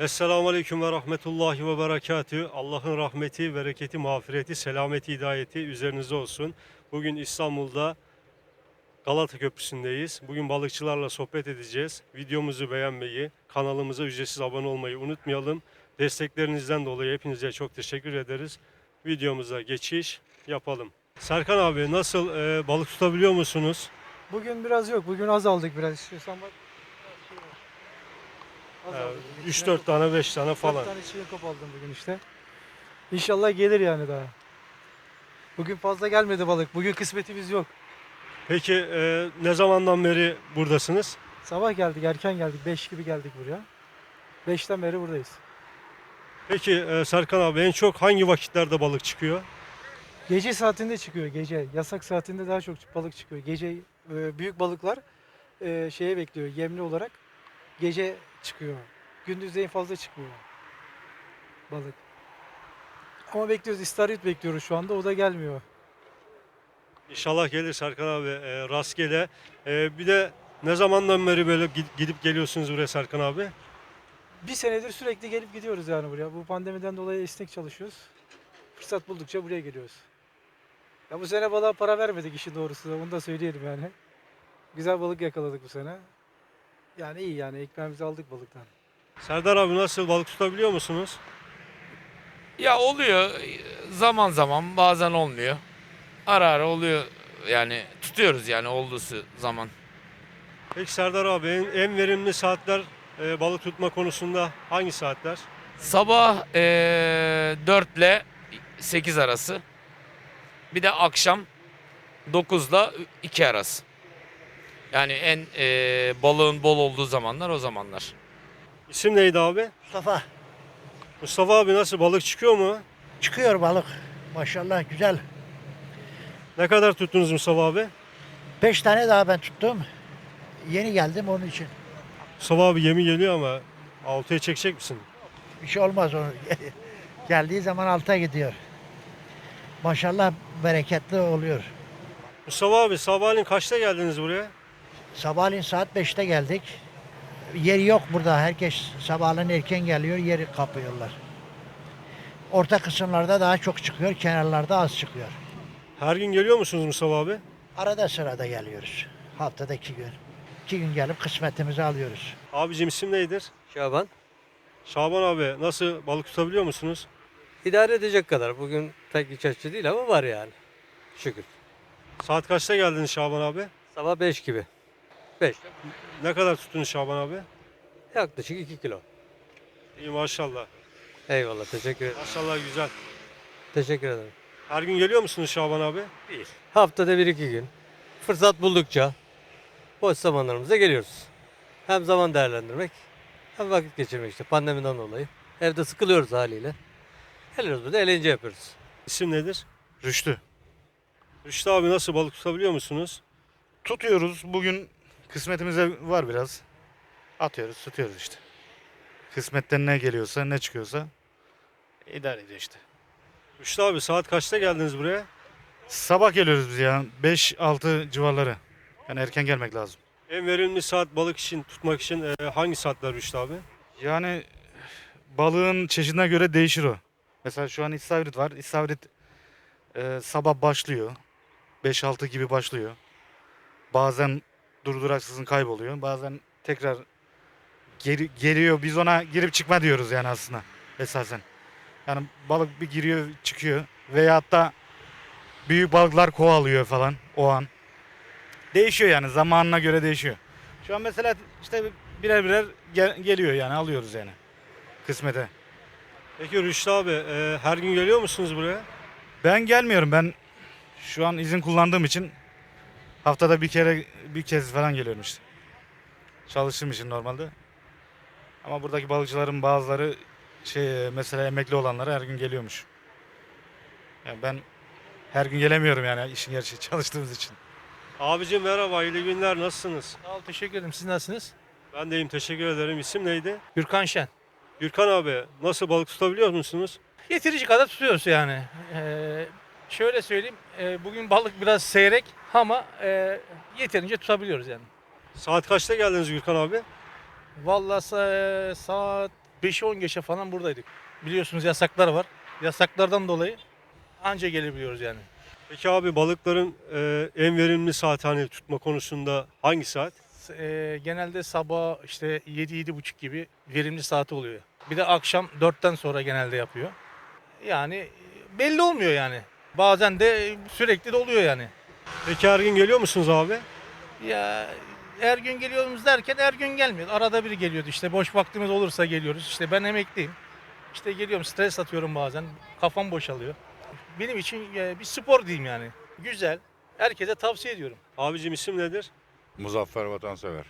Esselamu Aleyküm ve Rahmetullahi ve Berekatü. Allah'ın rahmeti, bereketi, mağfireti, selameti, hidayeti üzerinize olsun. Bugün İstanbul'da Galata Köprüsü'ndeyiz. Bugün balıkçılarla sohbet edeceğiz. Videomuzu beğenmeyi, kanalımıza ücretsiz abone olmayı unutmayalım. Desteklerinizden dolayı hepinize çok teşekkür ederiz. Videomuza geçiş yapalım. Serkan abi nasıl e, balık tutabiliyor musunuz? Bugün biraz yok. Bugün az aldık biraz. İstiyorsan bak. Az Ee, aldık bugün. 3-4 tane 5 tane falan. tane çiğ kop aldım bugün işte. İnşallah gelir yani daha. Bugün fazla gelmedi balık. Bugün kısmetimiz yok. Peki e, ne zamandan beri buradasınız? Sabah geldik, erken geldik. 5 gibi geldik buraya. 5'ten beri buradayız. Peki e, Serkan abi en çok hangi vakitlerde balık çıkıyor? Gece saatinde çıkıyor gece. Yasak saatinde daha çok balık çıkıyor. Gece e, büyük balıklar e, şeye bekliyor yemli olarak. Gece çıkıyor. Gündüz en fazla çıkmıyor balık. Ama bekliyoruz. İstarit bekliyoruz şu anda. O da gelmiyor. İnşallah gelir Serkan abi e, rastgele. E, bir de ne zamandan beri böyle gid- gidip geliyorsunuz buraya Serkan abi? Bir senedir sürekli gelip gidiyoruz yani buraya. Bu pandemiden dolayı esnek çalışıyoruz. Fırsat buldukça buraya geliyoruz. Ya bu sene balığa para vermedik işin doğrusu. Onu da söyleyelim yani. Güzel balık yakaladık bu sene. Yani iyi yani ekmeğimizi aldık balıktan. Serdar abi nasıl balık tutabiliyor musunuz? Ya oluyor zaman zaman bazen olmuyor. Ara ara oluyor yani tutuyoruz yani olduğu zaman. Peki Serdar abi en, en verimli saatler e, balık tutma konusunda hangi saatler? Sabah eee 4 ile 8 arası. Bir de akşam 9 ile 2 arası. Yani en eee, balığın bol olduğu zamanlar o zamanlar. İsim neydi abi? Mustafa Mustafa abi nasıl balık çıkıyor mu? çıkıyor balık. Maşallah güzel. Ne kadar tuttunuz Mustafa abi? Beş tane daha ben tuttum. Yeni geldim onun için. Mustafa abi gemi geliyor ama altıya çekecek misin? Bir şey olmaz onu. Geldiği zaman alta gidiyor. Maşallah bereketli oluyor. Mustafa abi sabahleyin kaçta geldiniz buraya? Sabahleyin saat 5'te geldik. Yeri yok burada. Herkes sabahleyin erken geliyor. Yeri kapıyorlar. Orta kısımlarda daha çok çıkıyor. Kenarlarda az çıkıyor. Her gün geliyor musunuz Mustafa abi? Arada sırada geliyoruz. Haftada iki gün. İki gün gelip kısmetimizi alıyoruz. Abicim isim nedir? Şaban. Şaban abi nasıl balık tutabiliyor musunuz? İdare edecek kadar. Bugün pek iç açıcı değil ama var yani. Şükür. Saat kaçta geldiniz Şaban abi? Sabah 5 gibi. 5. Ne kadar tuttunuz Şaban abi? Yaklaşık 2 kilo. İyi maşallah. Eyvallah. Teşekkür ederim. Maşallah güzel. Teşekkür ederim. Her gün geliyor musunuz Şaban abi? Haftada 1-2 gün. Fırsat buldukça boş zamanlarımıza geliyoruz. Hem zaman değerlendirmek hem vakit geçirmek işte pandemiden dolayı. Evde sıkılıyoruz haliyle. Geliyoruz burada eğlence yapıyoruz. İsim nedir? Rüştü. Rüştü abi nasıl balık tutabiliyor musunuz? Tutuyoruz. Bugün kısmetimize var biraz. Atıyoruz, tutuyoruz işte. Kısmetten ne geliyorsa, ne çıkıyorsa idare ediyor işte. Rüştü abi saat kaçta geldiniz buraya? Sabah geliyoruz biz ya. 5-6 civarları. Yani erken gelmek lazım. En verimli saat balık için tutmak için e, hangi saatler Rüştü abi? Yani balığın çeşidine göre değişir o. Mesela şu an istavrit var. İstavrit e, sabah başlıyor. 5-6 gibi başlıyor. Bazen durduraksızın kayboluyor. Bazen tekrar geri, geliyor. Biz ona girip çıkma diyoruz yani aslında esasen. Yani balık bir giriyor çıkıyor. Veyahut da büyük balıklar kovalıyor falan o an. Değişiyor yani zamanına göre değişiyor. Şu an mesela işte birer birer gel- geliyor yani alıyoruz yani kısmete. Peki Rüştü abi e, her gün geliyor musunuz buraya? Ben gelmiyorum. Ben şu an izin kullandığım için haftada bir kere bir kez falan geliyorum işte. Çalıştığım için normalde. Ama buradaki balıkçıların bazıları şey mesela emekli olanları her gün geliyormuş. Yani ben her gün gelemiyorum yani işin gerçeği çalıştığımız için. Abicim merhaba, hayırlı günler, nasılsınız? Sağ ol, teşekkür ederim. Siz nasılsınız? Ben deyim, teşekkür ederim. İsim neydi? Gürkan Şen. Gürkan abi, nasıl balık tutabiliyor musunuz? Yeterince kadar tutuyoruz yani. Ee, şöyle söyleyeyim, e, bugün balık biraz seyrek ama e, yeterince tutabiliyoruz yani. Saat kaçta geldiniz Gürkan abi? Vallahi sa- saat 5'i 10 geçe falan buradaydık. Biliyorsunuz yasaklar var. Yasaklardan dolayı anca gelebiliyoruz yani. Peki abi balıkların e, en verimli saat hani tutma konusunda hangi saat? Eee, genelde sabah işte 7-7.30 gibi verimli saati oluyor. Bir de akşam 4'ten sonra genelde yapıyor. Yani e, belli olmuyor yani. Bazen de sürekli de oluyor yani. Peki her gün geliyor musunuz abi? Ya her gün geliyoruz derken her gün gelmiyor. Arada bir geliyordu işte boş vaktimiz olursa geliyoruz. İşte ben emekliyim. İşte geliyorum stres atıyorum bazen. Kafam boşalıyor. Benim için e, bir spor diyeyim yani. Güzel. Herkese tavsiye ediyorum. Abicim isim nedir? Muzaffer vatansever.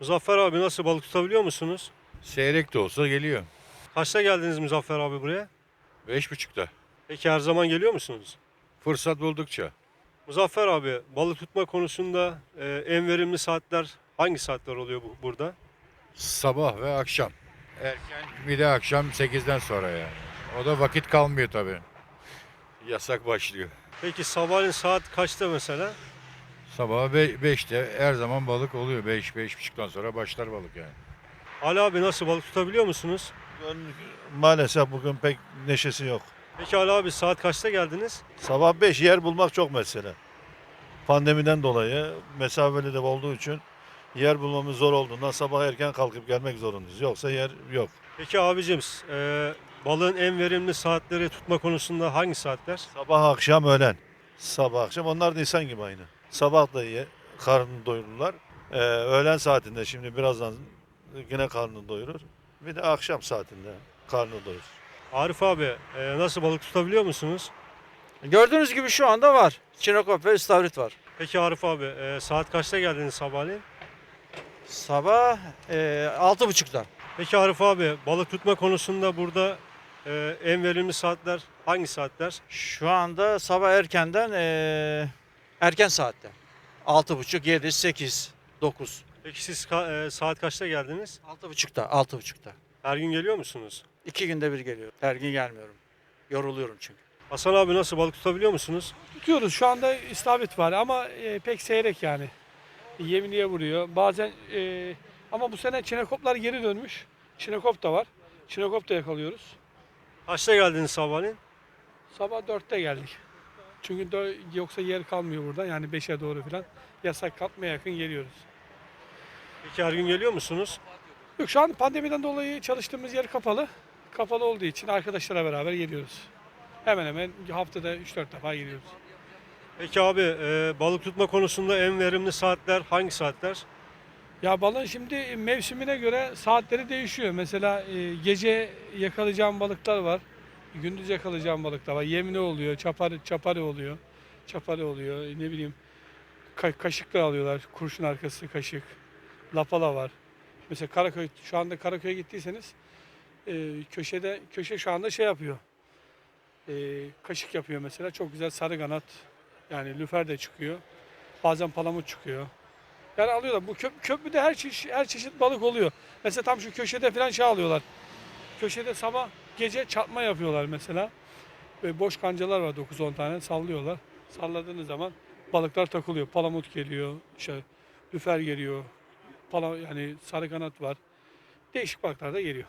Muzaffer abi nasıl balık tutabiliyor musunuz? Seyrek de olsa geliyor. Kaçta geldiniz Muzaffer abi buraya? Beş buçukta. Peki her zaman geliyor musunuz? Fırsat buldukça. Muzaffer abi balık tutma konusunda e, en verimli saatler hangi saatler oluyor bu, burada? Sabah ve akşam. Erken bir de akşam sekizden sonra yani. O da vakit kalmıyor tabii. Yasak başlıyor. Peki sabahleyin saat kaçta mesela? Sabah be- beşte her zaman balık oluyor. Beş, beş buçuktan sonra başlar balık yani. Ali abi nasıl balık tutabiliyor musunuz? Maalesef bugün pek neşesi yok. Peki Ali abi saat kaçta geldiniz? Sabah 5 yer bulmak çok mesele. Pandemiden dolayı mesafeli de olduğu için yer bulmamız zor olduğundan sabah erken kalkıp gelmek zorundayız. Yoksa yer yok. Peki abicim e, balığın en verimli saatleri tutma konusunda hangi saatler? Sabah akşam öğlen. Sabah akşam onlar da insan gibi aynı. Sabah da iyi karnını doyururlar. Ee, öğlen saatinde şimdi birazdan yine karnını doyurur. Bir de akşam saatinde karnını doyurur. Arif abi e, nasıl balık tutabiliyor musunuz? Gördüğünüz gibi şu anda var. Çinekop ve istavrit var. Peki Arif abi e, saat kaçta geldiniz sabahleyin? Sabah e, altı buçukta. Peki Arif abi balık tutma konusunda burada e, en verimli saatler hangi saatler? Şu anda sabah erkenden e, erken saatte. Altı buçuk, yedi, sekiz, dokuz. Peki siz ka- e, saat kaçta geldiniz? Altı buçukta, altı buçukta. Her gün geliyor musunuz? İki günde bir geliyor. Her gün gelmiyorum. Yoruluyorum çünkü. Hasan abi nasıl balık tutabiliyor musunuz? Tutuyoruz. Şu anda istavrit var ama e, pek seyrek yani. Yeminiye vuruyor. Bazen e, ama bu sene çinekoplar geri dönmüş. Çinekop da var. Çinekop da yakalıyoruz. Kaçta geldiniz sabahleyin? Sabah 4'te geldik. Çünkü dö- yoksa yer kalmıyor burada. Yani 5'e doğru falan. Yasak kalkmaya yakın geliyoruz. Peki her gün geliyor musunuz? Yok şu an pandemiden dolayı çalıştığımız yer kapalı. Kapalı olduğu için arkadaşlarla beraber geliyoruz. Hemen hemen haftada 3-4 defa geliyoruz. Peki abi e, balık tutma konusunda en verimli saatler hangi saatler? Ya balığın şimdi mevsimine göre saatleri değişiyor. Mesela e, gece yakalayacağım balıklar var. Gündüz yakalayacağım balıklar var. Yemli oluyor, çapari, çapari oluyor. Çapari oluyor, ne bileyim ka- kaşıkla alıyorlar. Kurşun arkası kaşık. Lapala var. Mesela Karaköy, şu anda Karaköy'e gittiyseniz e, köşede, köşe şu anda şey yapıyor. E, kaşık yapıyor mesela. Çok güzel sarı kanat. Yani lüfer de çıkıyor. Bazen palamut çıkıyor. Yani alıyorlar. Bu köp köprüde her çeşit, her çeşit balık oluyor. Mesela tam şu köşede falan şey alıyorlar. Köşede sabah gece çatma yapıyorlar mesela. Ve boş kancalar var 9-10 tane sallıyorlar. Salladığınız zaman balıklar takılıyor. Palamut geliyor, işte lüfer geliyor. Pala, yani sarı kanat var. Değişik balıklar da geliyor.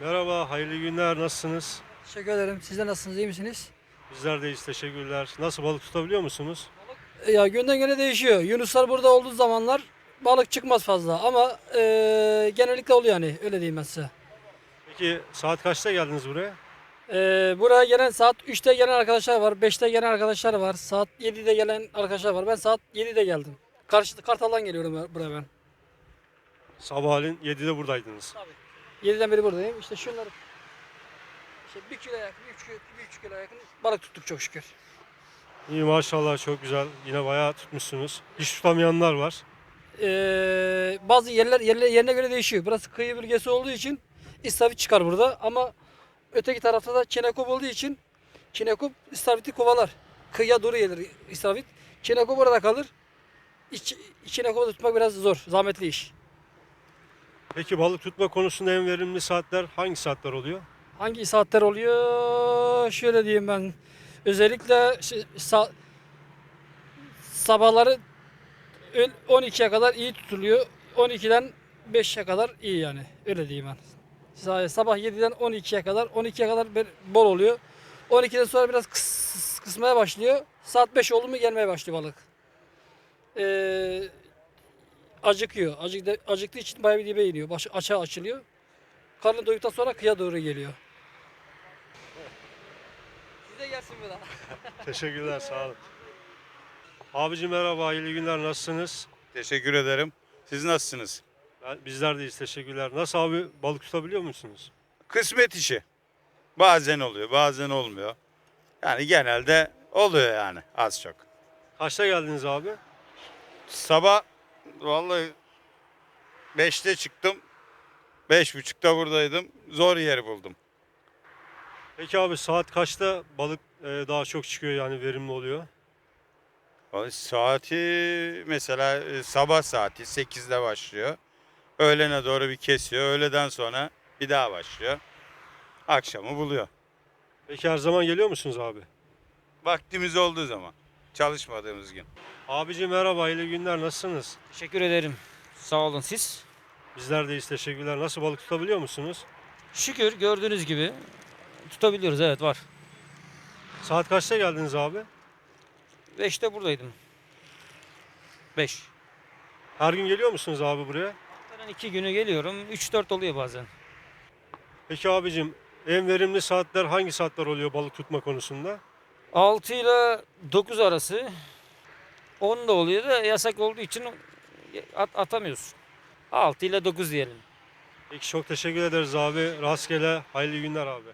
Merhaba, hayırlı günler. Nasılsınız? Teşekkür ederim. Siz de nasılsınız? iyi misiniz? Bizler deyiz, teşekkürler. Nasıl balık tutabiliyor musunuz? Ya günden güne değişiyor. Yunuslar burada olduğu zamanlar balık çıkmaz fazla ama eee, genellikle oluyor yani öyle diyeyim ben size. Peki saat kaçta geldiniz buraya? Eee, buraya gelen saat 3'te gelen arkadaşlar var, 5'te gelen arkadaşlar var, saat 7'de gelen arkadaşlar var. Ben saat 7'de geldim. Karşı Kartal'dan geliyorum ben- buraya ben. Sabahleyin 7'de buradaydınız. 7'den beri buradayım. İşte şunları işte 1 kilo yakın, 3 kilo, 1,5 kilo yakın balık tuttuk çok şükür. İyi maşallah çok güzel. Yine bayağı tutmuşsunuz. Hiç tutamayanlar var. Eee, bazı yerler, yerler yerine göre değişiyor. Burası kıyı bölgesi olduğu için istavrit çıkar burada ama öteki tarafta da çinekop olduğu için çinekop istavriti kovalar. Kıyıya doğru gelir istavrit. Çinekop orada kalır. İç, çinekop'u tutmak biraz zor, zahmetli iş. Peki balık tutma konusunda en verimli saatler hangi saatler oluyor? Hangi saatler oluyor? Şöyle diyeyim ben. Özellikle sa- sabahları ön- 12'ye kadar iyi tutuluyor. 12'den 5'e kadar iyi yani. Öyle diyeyim ben. Sa- Sabah 7'den 12'ye kadar. 12'ye kadar bol oluyor. 12'den sonra biraz kıs, kısmaya başlıyor. Saat 5 oldu mu gelmeye başlıyor balık. Ee, acıkıyor. Acıktı, acıktığı için bayağı bir dibe iniyor. Başı açığa açılıyor. Karnı doyduktan sonra kıya doğru geliyor. Size gelsin bir daha. Teşekkürler sağ olun. Abicim merhaba hayırlı günler nasılsınız? Teşekkür ederim. Siz nasılsınız? Ben, bizler deyiz teşekkürler. Nasıl abi balık tutabiliyor musunuz? Kısmet işi. Bazen oluyor, bazen olmuyor. Yani genelde oluyor yani az çok. Kaçta geldiniz abi? Sabah vallahi 5'te çıktım. Beş buçukta buradaydım. Zor yeri buldum. Peki abi saat kaçta balık e, daha çok çıkıyor yani verimli oluyor? Vallahi Saati mesela e, sabah saati 8'de başlıyor. Öğlene doğru bir kesiyor. Öğleden sonra bir daha başlıyor. Akşamı buluyor. Peki her zaman geliyor musunuz abi? Vaktimiz olduğu zaman. Çalışmadığımız gün. Abicim merhaba hayırlı günler nasılsınız? Teşekkür ederim. Sağ olun siz. Bizler deyiz teşekkürler. Nasıl balık tutabiliyor musunuz? Şükür gördüğünüz gibi tutabiliyoruz evet var. Saat kaçta geldiniz abi? 5'te buradaydım. 5. Her gün geliyor musunuz abi buraya? Ben iki günü geliyorum. 3-4 oluyor bazen. Peki abicim en verimli saatler hangi saatler oluyor balık tutma konusunda? 6 ile 9 arası 10 da oluyor da yasak olduğu için at atamıyoruz. 6 ile 9 diyelim. Peki çok teşekkür ederiz abi. Rastgele hayırlı günler abi.